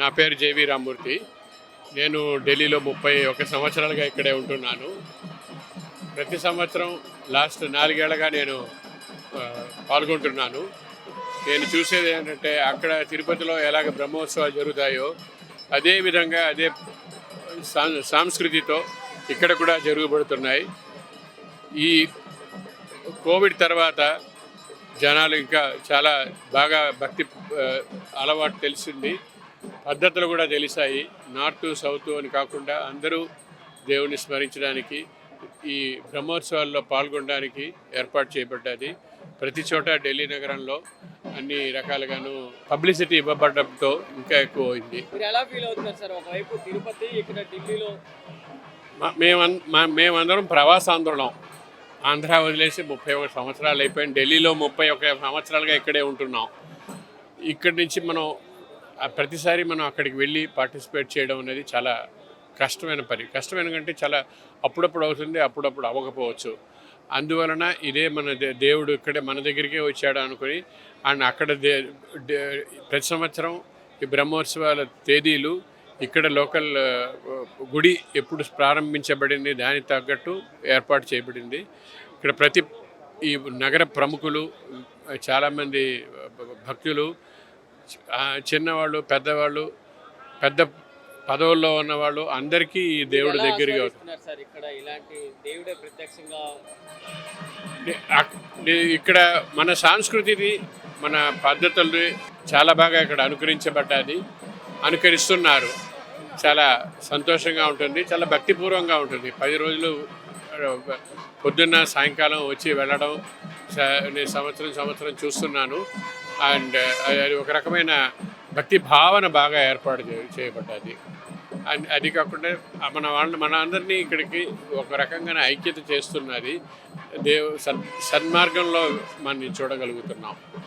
నా పేరు జేవి రామ్మూర్తి నేను ఢిల్లీలో ముప్పై ఒక సంవత్సరాలుగా ఇక్కడే ఉంటున్నాను. ప్రతి సంవత్సరం లాస్ట్ నాలుగేళ్ళగా నేను పాల్గొంటున్నాను. నేను చూసేది ఏంటంటే అక్కడ తిరుపతిలో ఎలాగ బ్రహ్మోత్సవాలు జరుగుతాయో అదే విధంగా అదే సాంస్కృతితో ఇక్కడ కూడా జరుగుబడుతున్నాయి. ఈ కోవిడ్ తర్వాత జనాలు ఇంకా చాలా బాగా భక్తి అలవాటు తెలిసింది. పద్ధతులు కూడా తెలిసాయి. నార్త్ సౌత్ అని కాకుండా అందరూ దేవుని స్మరించడానికి ఈ బ్రహ్మోత్సవాల్లో పాల్గొనడానికి ఏర్పాటు చేయబడ్డది ప్రతి చోట ఢిల్లీ నగరంలో అన్ని రకాలుగాను పబ్లిసిటీ ఇవ్వబడడంతో ఇంకా ఎక్కువ అయింది. ఒకవైపు తిరుపతి ఇక్కడ ఢిల్లీలో మేమందరం ప్రవాసాందోళం ఆంధ్ర వదిలేసి ముప్పై ఒక సంవత్సరాలు అయిపోయింది. ఢిల్లీలో ముప్పై ఒక సంవత్సరాలుగా ఇక్కడే ఉంటున్నాం. ఇక్కడి నుంచి మనం ప్రతిసారి మనం అక్కడికి వెళ్ళి పార్టిసిపేట్ చేయడం అనేది చాలా కష్టమైన పని. కష్టమైన కంటే చాలా అప్పుడప్పుడు అవుతుంది అప్పుడప్పుడు అవ్వకపోవచ్చు. అందువలన ఇదే మన దే- దేవుడు ఇక్కడే మన దగ్గరికే వచ్చాడు అనుకుని అండ్ అక్కడ దే ప్రతి సంవత్సరం ఈ బ్రహ్మోత్సవాల తేదీలు ఇక్కడ లోకల్ గుడి ఎప్పుడు ప్రారంభించబడింది దానికి తగ్గట్టు ఏర్పాటు చేయబడింది. ఇక్కడ ప్రతి ఈ నగర ప్రముఖులు చాలామంది భ- భక్తులు చిన్నవాళ్ళు పెద్దవాళ్ళు పెద్ద పదవుల్లో ఉన్నవాళ్ళు అందరికీ ఈ దేవుడి దగ్గరగా ఇక్కడ ఇలాంటి దేవుడే ప్రత్యక్షంగా నే- అక్- నే- ఇక్కడ మన సంస్కృతిని మన పద్ధతుల్ని చాలా బాగా ఇక్కడ అనుకరించబడ్డది. అనుకరిస్తున్నారు. చాలా సంతోషంగా ఉంటుంది. చాలా భక్తిపూర్వంగా ఉంటుంది. పది రోజులు పొద్దున్న సాయంకాలం వచ్చి వెళ్ళడం నేను సంవత్సరం సంవత్సరం చూస్తున్నాను. అండ్ అది ఒక రకమైన భక్తి భావన బాగా ఏర్పాటు చేయబడ్డది. అండ్ అది కాకుండా మన వాళ్ళని మన అందరినీ ఇక్కడికి ఒక రకంగా ఐక్యత చేస్తున్నది దేవు సన్ సన్మార్గంలో మనం చూడగలుగుతున్నాం.